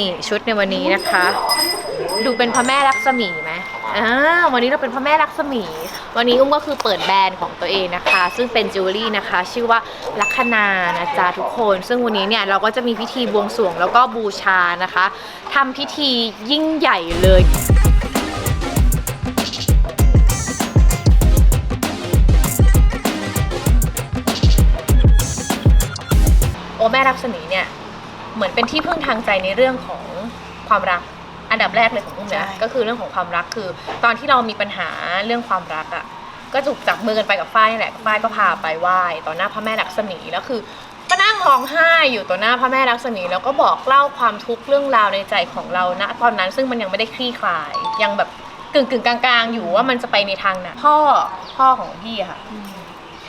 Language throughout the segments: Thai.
นี่ชุดในวันนี้นะคะ ดูเป็นพระแม่ลักษมีไหมอ่าวันนี้เราเป็นพระแม่ลักษมี วันนี้อุ้มก็คือเปิดแบรนด์ของตัวเองนะคะ ซึ่งเป็นจิวเวลรี่นะคะ ชื่อว่าลัคนานะจ๊ะทุกคน ซึ่งวันนี้เนี่ยเราก็จะมีพิธีบวงสรวงแล้วก็บูชานะคะทำพิธียิ่งใหญ่เลยโอแม่รักษมีเนี่ย เหมือนเป็นที่พึ่งทางใจในเรื่องของความรัก อันดับแรกเลยของอุ้มนะใช่ ก็คือเรื่องของความรักคือ ตอนที่เรามีปัญหาเรื่องความรักอะ่ะก็ถูกจับมือกันไปกับฝ้ายนี่แหละฝ้ายก็พาไปไหว้ต่อหน้าพระแม่ลักษมีแล้วคือก็นั่งร้องไห้อยู่ต่อหน้าพระแม่ลักษมี แล้วก็บอกเล่าความทุกข์เรื่องราวในใจของเราณตอนนั้นซึ่งมันยังไม่ได้คลี่คลายยังแบบกึ่งกึ่งๆกลางๆ อยู่ว่ามันจะไปในทางไหนพ่อพ่อของพี่อะค่ะ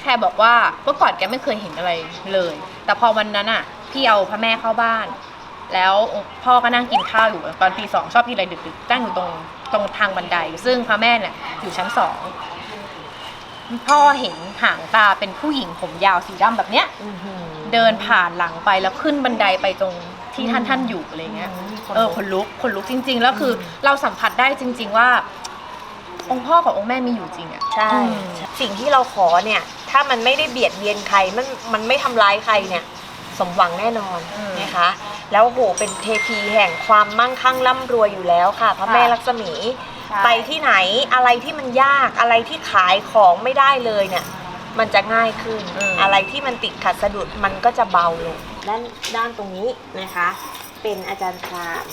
แค่บอกว่าเมื่อก่อนแกไม่เคยเห็นอะไรเลย แต่พอวันนั้นอะ พี่เอาพระแม่เข้าบ้าน แล้วพ่อก็นั่งกินข้าวอยู่ตอนตีสองชอบกินอะไรดึกๆตั้งอยู่ตรงตรงทางบันได ซึ่งพระแม่เนี่ยอยู่ชั้นสองพ่อเห็นหางตาเป็นผู้หญิงผมยาวสีดำแบบเนี้ยเดินผ่านหลังไปแล้วขึ้นบันไดไปตรงที่ท่านท่านอยู่อะไรเงี้ยเออคนลุกคนลุกจริง ๆ แล้วคือเราสัมผัสได้จริง ๆว่า องค์พ่อกับองค์แม่มีอยู่จริงอะใช่อืมสิ่งที่เราขอเนี่ย ถ้ามันไม่ได้เบียดเบียนใครมันมันไม่ทำร้ายใครเนี่ย สมหวังแน่นอนอืมนะคะ แล้วโหเป็นเทพีแห่งความมั่งคั่งร่ำรวยอยู่แล้วค่ะ พระแม่ค่ะลักษมี ใช่ไปที่ไหนอะไรที่มันยากอะไรที่ขายของไม่ได้เลยเนี่ย มันจะง่ายขึ้นอะไรที่มันติดขัดสะดุดมันก็จะเบาลงด้านด้านตรงนี้นะคะ เป็นอาจารย์พราม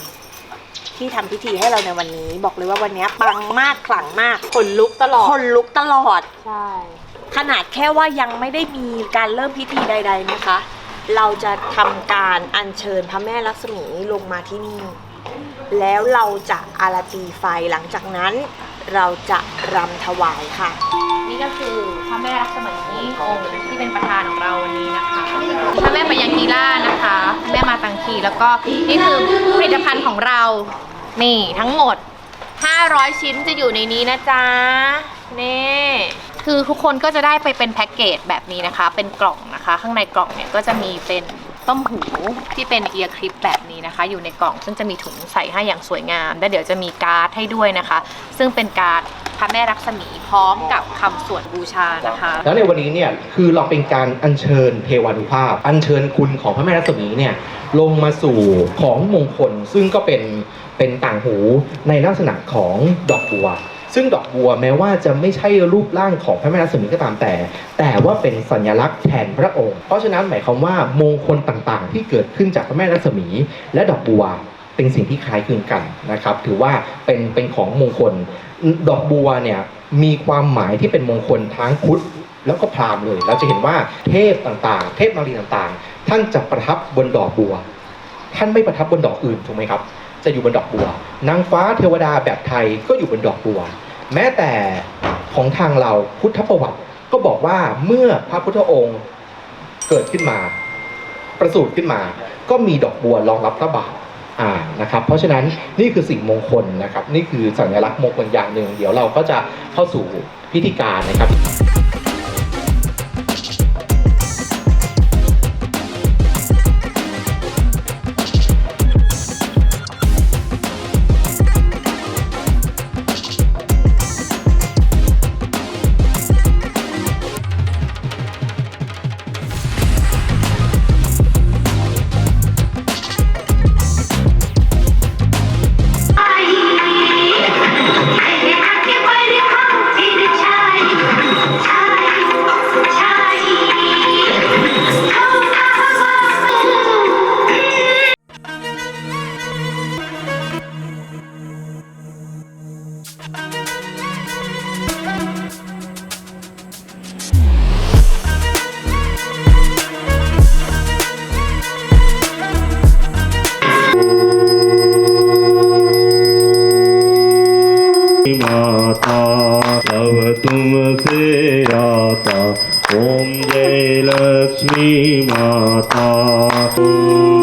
ที่ทำพิธีให้เราในวันนี้ บอกเลยว่าวันนี้ปังมากขลังมากขนลุกตลอดคนลุกตลอด ใช่ ขนาดแค่ว่ายังไม่ได้มีการเริ่มพิธีใด ๆ นะคะ เราจะทำการอัญเชิญพระแม่ลักษมีลงมาที่นี่ แล้วเราจะอาราตีไฟหลังจากนั้น เราจะรำถวายค่ะ นี่ก็คือพระแม่รักษมีองค์ที่เป็นประธานของเราวันนี้นะคะพระแม่ปยังกีฬานะคะแม่มาตังคีแล้วก็นี่คือผลิตภัณฑ์ของเรานี่ทั้งหมด 500 ชิ้นจะอยู่ในนี้นะจ๊ะนี่ คือทุกคนก็จะได้ไปเป็นแพ็กเกจแบบนี้นะคะ เป็นกล่องนะคะ ข้างในกล่องเนี่ยก็จะมีเป็นต้มหูที่เป็นเอียร์คลิปแบบนี้นะคะ อยู่ในกล่องซึ่งจะมีถุงใส่ให้อย่างสวยงาม และเดี๋ยวจะมีการ์ดให้ด้วยนะคะ ซึ่งเป็นการ์ดพระแม่รักษมีพร้อมกับคำสวดบูชานะคะ แล้วในวันนี้เนี่ยคือเราเป็นการอัญเชิญเทวานุภาพ อัญเชิญคุณของพระแม่รัศมีเนี่ยลงมาสู่ของมงคลซึ่งก็เป็นเป็นต่างหูในลักษณะของดอกบัว ซึ่งดอกบัวแม้ว่าจะไม่ใช่รูปร่างของพระแม่รัศมีก็ตามแต่ แต่ว่าเป็นสัญลักษณ์แทนพระองค์ เพราะฉะนั้นหมายความว่ามงคลต่างๆ ที่เกิดขึ้นจากพระแม่รัศมี และดอกบัวเป็นสิ่งที่คล้ายคลึงกันนะครับ ถือว่าเป็นเป็นของมงคล ดอกบัวเนี่ยมีความหมายที่เป็นมงคลทั้งพุทธแล้วก็พราหมณ์เลย เราจะเห็นว่าเทพต่างๆ เทพนารีต่างๆ ท่านจะประทับบนดอกบัว ท่านไม่ประทับบนดอกอื่นถูกไหมครับ จะอยู่บนดอกบัว นางฟ้าเทวดาแบบไทยก็อยู่บนดอกบัว แม้แต่ของทางเราพุทธประวัติ ก็บอกว่าเมื่อพระพุทธองค์เกิดขึ้นมา ประสูติขึ้นมา ก็มีดอกบัวรองรับพระบาทอ่านะครับ เพราะฉะนั้นนี่คือสิ่งมงคลนะครับ นี่คือสัญลักษณ์มงคลอย่างหนึ่ง เดี๋ยวเราก็จะเข้าสู่พิธีการนะครับ माता तव तुमसे आता। ओम जय लक्ष्मी माता।